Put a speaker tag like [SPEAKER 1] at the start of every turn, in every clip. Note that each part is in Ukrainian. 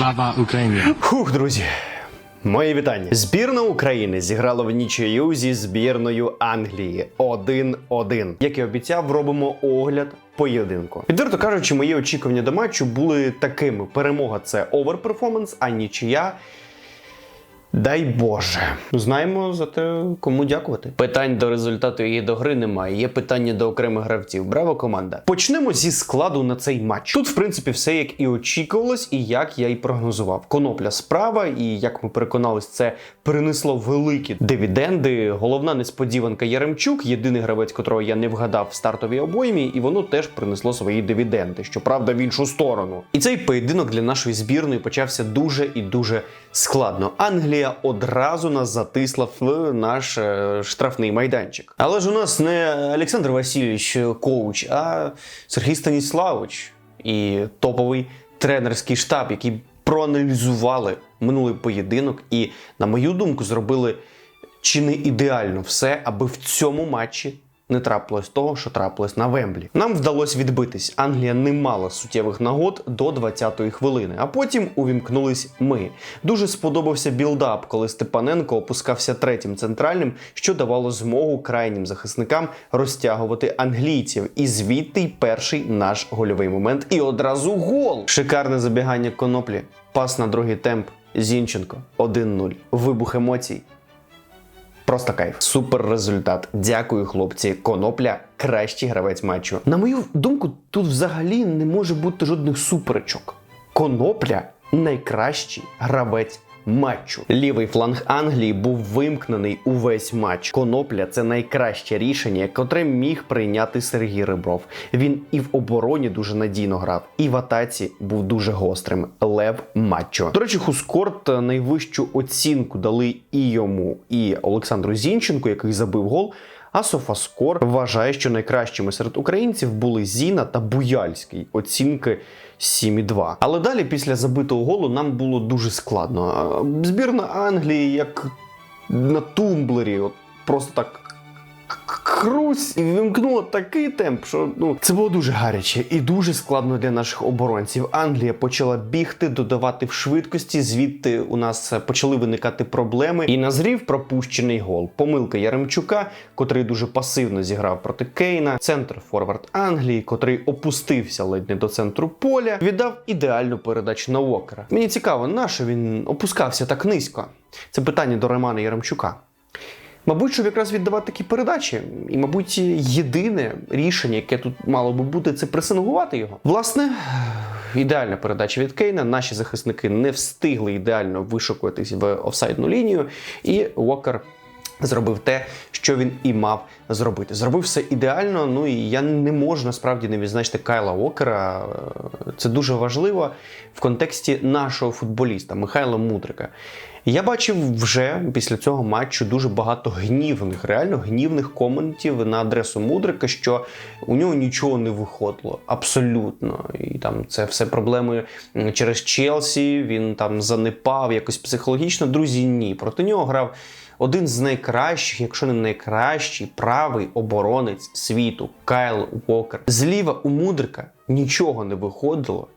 [SPEAKER 1] Слава Україні!
[SPEAKER 2] Хух, друзі. Мої вітання. Збірна України зіграла в нічию зі збірною Англії 1-1. Як і обіцяв, робимо огляд поєдинку. Відверто кажучи, мої очікування до матчу були такими: перемога це оверперформанс, а нічия. Дай Боже, знаємо за те, кому дякувати. Питань до результату і до гри немає. Є питання до окремих гравців. Браво, команда. Почнемо зі складу на цей матч. Тут, в принципі, все як і очікувалось, і як я і прогнозував. Конопля справа, і як ми переконались, це принесло великі дивіденди. Головна несподіванка Яремчук, єдиний гравець, котрого я не вгадав в стартовій обоймі, і воно теж принесло свої дивіденди, щоправда, в іншу сторону. І цей поєдинок для нашої збірної почався дуже і дуже складно. Англія одразу нас затисла в наш е, штрафний майданчик. Але ж у нас не Олександр Васильович коуч, а Сергій Станіславович і топовий тренерський штаб, який проаналізували минулий поєдинок, і, на мою думку, зробили чи не ідеально все, аби в цьому матчі не трапилось того, що трапилось на Вемблі. Нам вдалося відбитись. Англія не мала суттєвих нагод до 20-ї хвилини, а потім увімкнулись ми. Дуже сподобався білдап, коли Степаненко опускався третім центральним, що давало змогу крайнім захисникам розтягувати англійців. І звідти й перший наш гольовий момент. І одразу гол. Шикарне забігання коноплі. Пас на другий темп. Зінченко 1-0. Вибух емоцій. Просто кайф. Супер результат. Дякую, хлопці. Конопля кращий гравець матчу. На мою думку, тут взагалі не може бути жодних суперечок. Конопля найкращий гравець матчу. Лівий фланг Англії був вимкнений увесь матч. Конопля це найкраще рішення, котре міг прийняти Сергій Рибров. Він і в обороні дуже надійно грав, і в атаці був дуже гострим. Лев матчо. До речі, Хускорт найвищу оцінку дали і йому, і Олександру Зінченку, який забив гол. А Софаскор вважає, що найкращими серед українців були Зіна та Буяльський. Оцінки 7,2. Але далі, після забитого голу, нам було дуже складно. Збірна Англії, як на тумблері, от просто так. Крусь і вимкнуло такий темп, що ну це було дуже гаряче і дуже складно для наших оборонців. Англія почала бігти, додавати в швидкості. Звідти у нас почали виникати проблеми. І назрів пропущений гол. Помилка Яремчука, котрий дуже пасивно зіграв проти Кейна. Центр форвард Англії, котрий опустився ледь не до центру поля, віддав ідеальну передачу на Уокера. Мені цікаво, на що він опускався так низько. Це питання до Романа Яремчука. Мабуть, щоб якраз віддавати такі передачі, і, мабуть, єдине рішення, яке тут мало би бути, це пресингувати його. Власне, ідеальна передача від Кейна. Наші захисники не встигли ідеально вишукуватись в офсайдну лінію, і Уокер зробив те, що він і мав зробити. Зробив все ідеально. Ну і я не можу насправді не відзначити Кайла Уокера. Е, Це дуже важливо в контексті нашого футболіста Михайла Мудрика. Я бачив вже після цього матчу дуже багато гнівних, реально гнівних коментів на адресу Мудрика, що у нього нічого не виходило. Абсолютно. І там це все проблеми через Челсі. Він там занепав якось психологічно. Друзі, ні. Проти нього грав один з найкращих, якщо не найкращий, правий оборонець світу Кайл Уокер. Зліва у Мудрика нічого не виходило.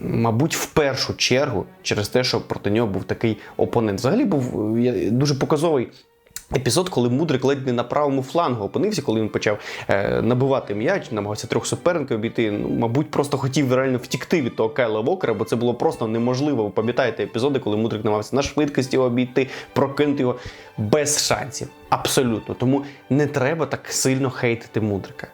[SPEAKER 2] Мабуть, в першу чергу через те, що проти нього був такий опонент. Взагалі був е, дуже показовий. Епізод, коли Мудрик ледь не на правому флангу опинився, коли він почав е, набивати м'яч, намагався трьох суперників обійти. Ну, мабуть, просто хотів реально втікти від того Кайла Вокера, бо це було просто неможливо. Ви пам'ятаєте епізоди, коли Мудрик намагався на швидкості його обійти, прокинути його без шансів. Абсолютно. Тому не треба так сильно хейтити Мудрика.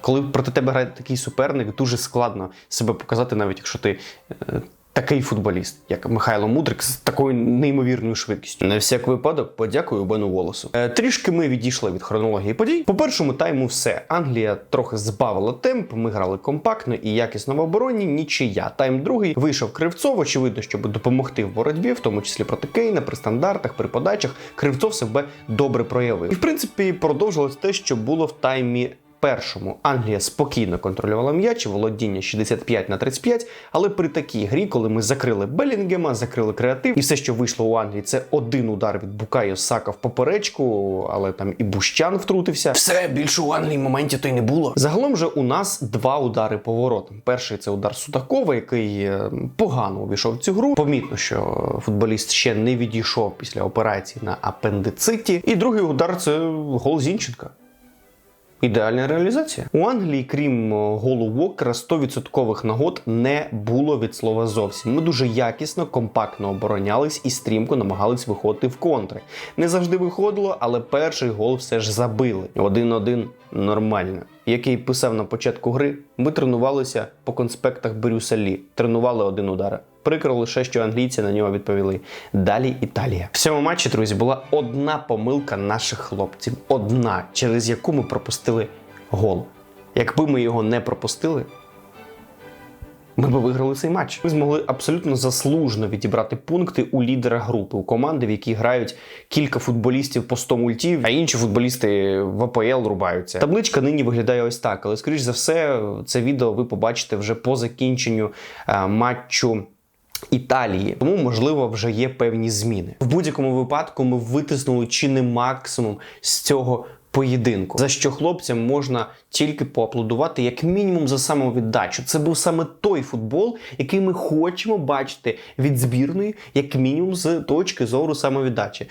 [SPEAKER 2] Коли проти тебе грає такий суперник, дуже складно себе показати, навіть якщо ти е, такий футболіст, як Михайло Мудрик, з такою неймовірною швидкістю. На всяк випадок, подякую Бену Волосу. Е, трішки ми відійшли від хронології подій. По першому тайму все. Англія трохи збавила темп. Ми грали компактно і якісно в обороні. Нічия. Тайм другий вийшов Кривцов. Очевидно, щоб допомогти в боротьбі, в тому числі проти Кейна, при стандартах, при подачах. Кривцов себе добре проявив. І в принципі продовжилось те, що було в таймі першому Англія спокійно контролювала м'яч, володіння 65 на 35, але при такій грі, коли ми закрили Белінгема, закрили креатив, і все, що вийшло у Англії, це один удар від Букайо Сака в поперечку, але там і Бущан втрутився. Все більше у Англії моментів то й не було. Загалом же у нас два удари по воротам. Перший це удар Судакова, який е, погано увійшов в цю гру. Помітно, що футболіст ще не відійшов після операції на апендициті. І другий удар це гол Зінченка. Ідеальна реалізація. У Англії, крім голу Вокера, 100% нагод не було від слова зовсім. Ми дуже якісно, компактно оборонялись і стрімко намагались виходити в контри. Не завжди виходило, але перший гол все ж забили. Один-один нормально. Який писав на початку гри, ми тренувалися по конспектах Брюса Лі. Тренували один удар. Прикро лише, що англійці на нього відповіли. Далі Італія. В цьому матчі, друзі, була одна помилка наших хлопців. Одна, через яку ми пропустили гол. Якби ми його не пропустили, ми б виграли цей матч. Ми змогли абсолютно заслужено відібрати пункти у лідера групи, у команди, в якій грають кілька футболістів по 100 мультів, а інші футболісти в АПЛ рубаються. Табличка нині виглядає ось так, але скоріш за все, це відео ви побачите вже по закінченню е, матчу. Італії, тому можливо вже є певні зміни. В будь-якому випадку ми витиснули чи не максимум з цього поєдинку, за що хлопцям можна тільки поаплодувати, як мінімум за самовіддачу. Це був саме той футбол, який ми хочемо бачити від збірної, як мінімум з точки зору самовіддачі.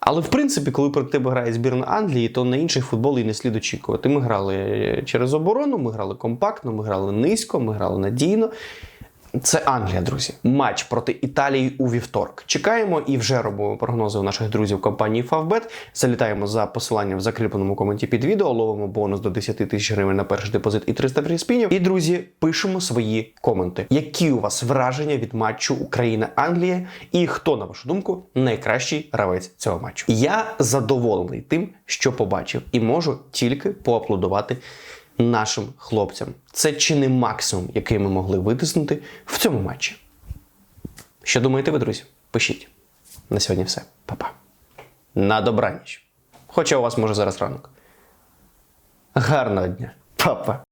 [SPEAKER 2] Але в принципі, коли проти тебе грає збірна Англії, то на інший футбол і не слід очікувати. Ми грали через оборону, ми грали компактно, ми грали низько, ми грали надійно. Це Англія, друзі. Матч проти Італії у вівторок. Чекаємо і вже робимо прогнози у наших друзів компанії Favbet. Залітаємо за посиланням в закріпленому коменті під відео, ловимо бонус до 10 тисяч гривень на перший депозит і 300 фріспінів. І друзі, пишемо свої коменти. Які у вас враження від матчу Україна-Англія? І хто, на вашу думку, найкращий гравець цього матчу? Я задоволений тим, що побачив, і можу тільки поаплодувати нашим хлопцям. Це чи не максимум, який ми могли витиснути в цьому матчі. Що думаєте ви, друзі? Пишіть. На сьогодні все. Па-па. На добраніч. Хоча у вас може зараз ранок. Гарного дня. Па-па.